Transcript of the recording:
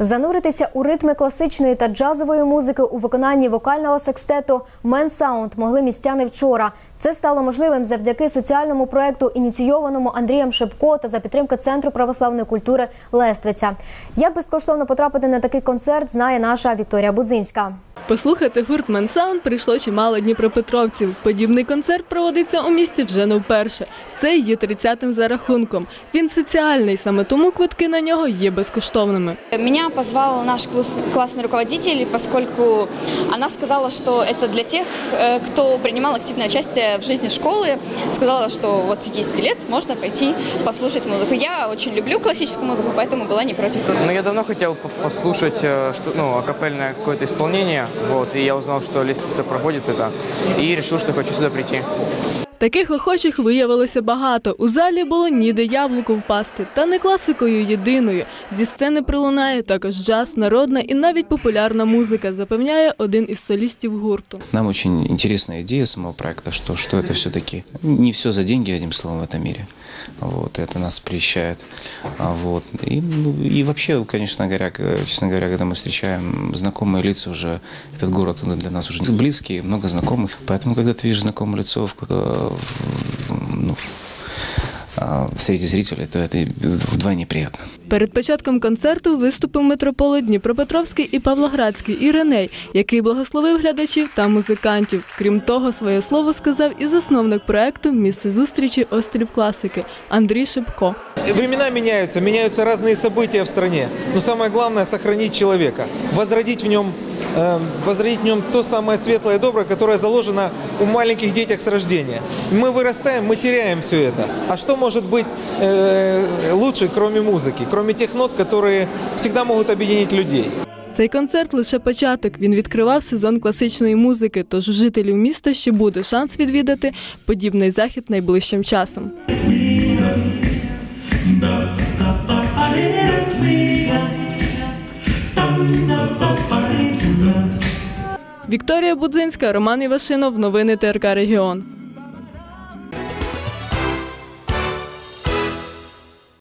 Зануритися у ритми класичної та джазової музики у виконанні вокального секстету «Мен Саунд» могли містяни вчора. Це стало можливим завдяки соціальному проекту, ініційованому Андрієм Шепко та за підтримки Центру православної культури Лествиця. Як безкоштовно потрапити на такий концерт, знає наша Вікторія Будзинська. Послухати гурт Менсаунд прийшло чимало дніпропетровців. Подібний концерт проводиться у місті вже не вперше. Це є 30-тим за рахунком. Він соціальний, саме тому квитки на нього є безкоштовними. Меня позвал наш класс- классный руководитель, поскольку она сказала, что это для тех, э, кто принимал активное участие в жизни школы. Сказала, что вот есть билет, можно пойти послушать музыку. Я очень люблю классическую музыку, поэтому была не против. Ну, я давно хотел по- послушать э, что, ну, акапельное какое-то исполнение, вот, и я узнал, что лестница проходит это, и решил, что хочу сюда прийти. Таких охочих виявилося багато. У залі було ніде яблуку впасти. Та не класикою єдиною. Зі сцени пролунає також джаз, народна і навіть популярна музика, запевняє один із солістів гурту. Нам очень интересная идея самого проекта, что, что это все-таки не все за деньги, одним словом, в этом мире. Вот, это нас прельщает. А Вот. И, ну, и вообще, конечно говоря, к- честно говоря, когда мы встречаем знакомые лица уже, этот город он для нас уже близкий, много знакомых. Поэтому, когда ты видишь знакомое лицо в, в- в- ну, в- а, среди зрителей, то это вдвойне приятно. Перед початком концерту виступив митрополит Дніпропетровський і Павлоградський Іриней, який благословив глядачів та музикантів. Крім того, своє слово сказав і засновник проекту Місце зустрічі Острів класики Андрій Шипко. Времена меняются, меняются разные события в стране. Но самое главное – сохранить человека, возродить в нем, э, возродить в нем то самое светлое и доброе, которое заложено у маленьких детях с рождения. Мы вырастаем, мы теряем все это. А что может быть э, лучше, кроме музыки, кроме тех нот, которые всегда могут объединить людей? Цей концерт лише початок. Він відкривав сезон класичної музики. Тож у жителів міста ще буде шанс відвідати подібний захід найближчим часом. Вікторія Будзинська, Роман Івашинов, новини ТРК Регіон.